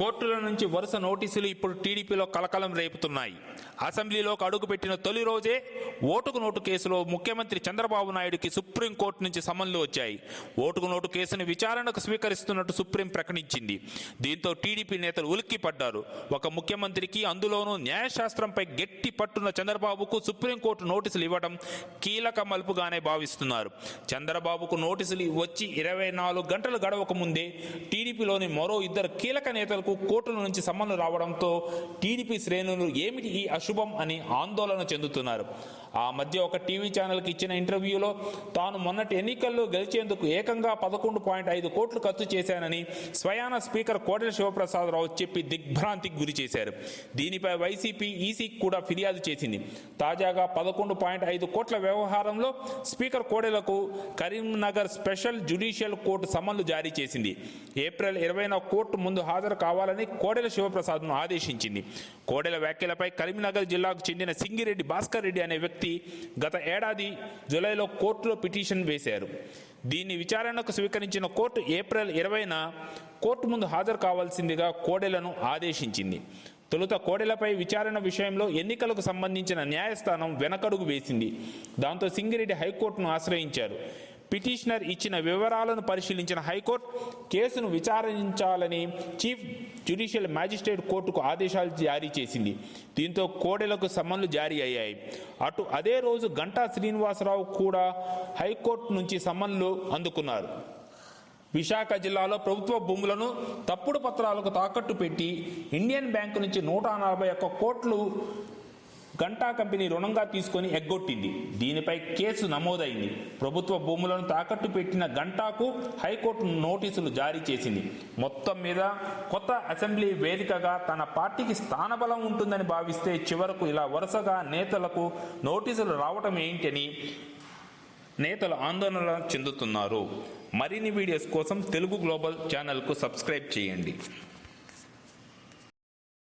కోర్టుల నుంచి వరుస నోటీసులు ఇప్పుడు టీడీపీలో కలకలం రేపుతున్నాయి. అసెంబ్లీలోకి అడుగుపెట్టిన తొలి రోజే ఓటుకు నోటు కేసులో ముఖ్యమంత్రి చంద్రబాబు నాయుడుకి సుప్రీంకోర్టు నుంచి సమన్లు వచ్చాయి. ఓటుకు నోటు కేసును విచారణకు స్వీకరిస్తున్నట్టు సుప్రీం ప్రకటించింది. దీంతో టీడీపీ నేతలు ఉలిక్కిపడ్డారు. ఒక ముఖ్యమంత్రికి అందులోనూ న్యాయశాస్త్రంపై గట్టి పట్టున్న చంద్రబాబుకు సుప్రీంకోర్టు నోటీసులు ఇవ్వడం కీలక మలుపుగానే భావిస్తున్నారు. చంద్రబాబుకు నోటీసులు వచ్చి ఇరవై నాలుగు గంటలు గడవక ముందే టీడీపీలోని మరో ఇద్దరు కీలక నేతలకు కోర్టుల నుంచి సమ్మన్లు రావడంతో టీడీపీ శ్రేణులు ఏమిటి ఈ అశుభం అని ఆందోళన చెందుతున్నారు. ఆ మధ్య ఒక టీవీ ఛానల్కి ఇచ్చిన ఇంటర్వ్యూలో తాను మొన్నటి ఎన్నికల్లో గెలిచేందుకు ఏకంగా పదకొండు పాయింట్ ఐదు కోట్లు ఖర్చు చేశానని స్వయాన స్పీకర్ కోటల శివప్రసాదరావు చెప్పి దిగ్భ్రాంతికి గురి చేశారు. దీనిపై వైసీపీ ఈసీ కూడా ఫిర్యాదు చేసింది. తాజాగా పదకొండు పాయింట్ ఐదు కోట్ల వ్యవహారంలో స్పీకర్ కోడెలకు కరీంనగర్ స్పెషల్ జ్యుడిషియల్ కోర్టు సమన్లు జారీ చేసింది. ఏప్రిల్ ఇరవైన కోర్టు ముందు హాజరు కావాలని కోడెల శివప్రసాద్ను ఆదేశించింది. కోడెల వ్యాఖ్యలపై కరీంనగర్ జిల్లాకు చెందిన సింగిరెడ్డి భాస్కర్ రెడ్డి అనే వ్యక్తి గత ఏడాది జూలైలో కోర్టులో పిటిషన్ వేశారు. దీన్ని విచారణకు స్వీకరించిన కోర్టు ఏప్రిల్ ఇరవైన కోర్టు ముందు హాజరు కావాల్సిందిగా కోడెలను ఆదేశించింది. తొలుత కోడెలపై విచారణ విషయంలో ఎన్నికలకు సంబంధించిన న్యాయస్థానం వెనకడుగు వేసింది. దాంతో సింగిరెడ్డి హైకోర్టును ఆశ్రయించారు. పిటిషనర్ ఇచ్చిన వివరాలను పరిశీలించిన హైకోర్టు కేసును విచారించాలని చీఫ్ జ్యుడిషియల్ మ్యాజిస్ట్రేట్ కోర్టుకు ఆదేశాలు జారీ చేసింది. దీంతో కోడెలకు సమన్లు జారీ అయ్యాయి. అటు అదే రోజు గంటా శ్రీనివాసరావు కూడా హైకోర్టు నుంచి సమన్లు అందుకున్నారు. విశాఖ జిల్లాలో ప్రభుత్వ భూములను తప్పుడు పత్రాలకు తాకట్టు పెట్టి ఇండియన్ బ్యాంకు నుంచి నూట నలభై ఒక్క కోట్లు గంటా కంపెనీ రుణంగా తీసుకొని ఎగ్గొట్టింది. దీనిపై కేసు నమోదైంది. ప్రభుత్వ భూములను తాకట్టు పెట్టిన గంటాకు హైకోర్టు నోటీసులు జారీ చేసింది. మొత్తం మీద కొత్త అసెంబ్లీ వేదికగా తన పార్టీకి స్థానబలం ఉంటుందని భావిస్తే చివరకు ఇలా వరుసగా నేతలకు నోటీసులు రావటం ఏంటని నేతలు ఆందోళన చెందుతున్నారు. మరిన్ని వీడియోస్ కోసం తెలుగు గ్లోబల్ ఛానల్కు సబ్స్క్రైబ్ చేయండి.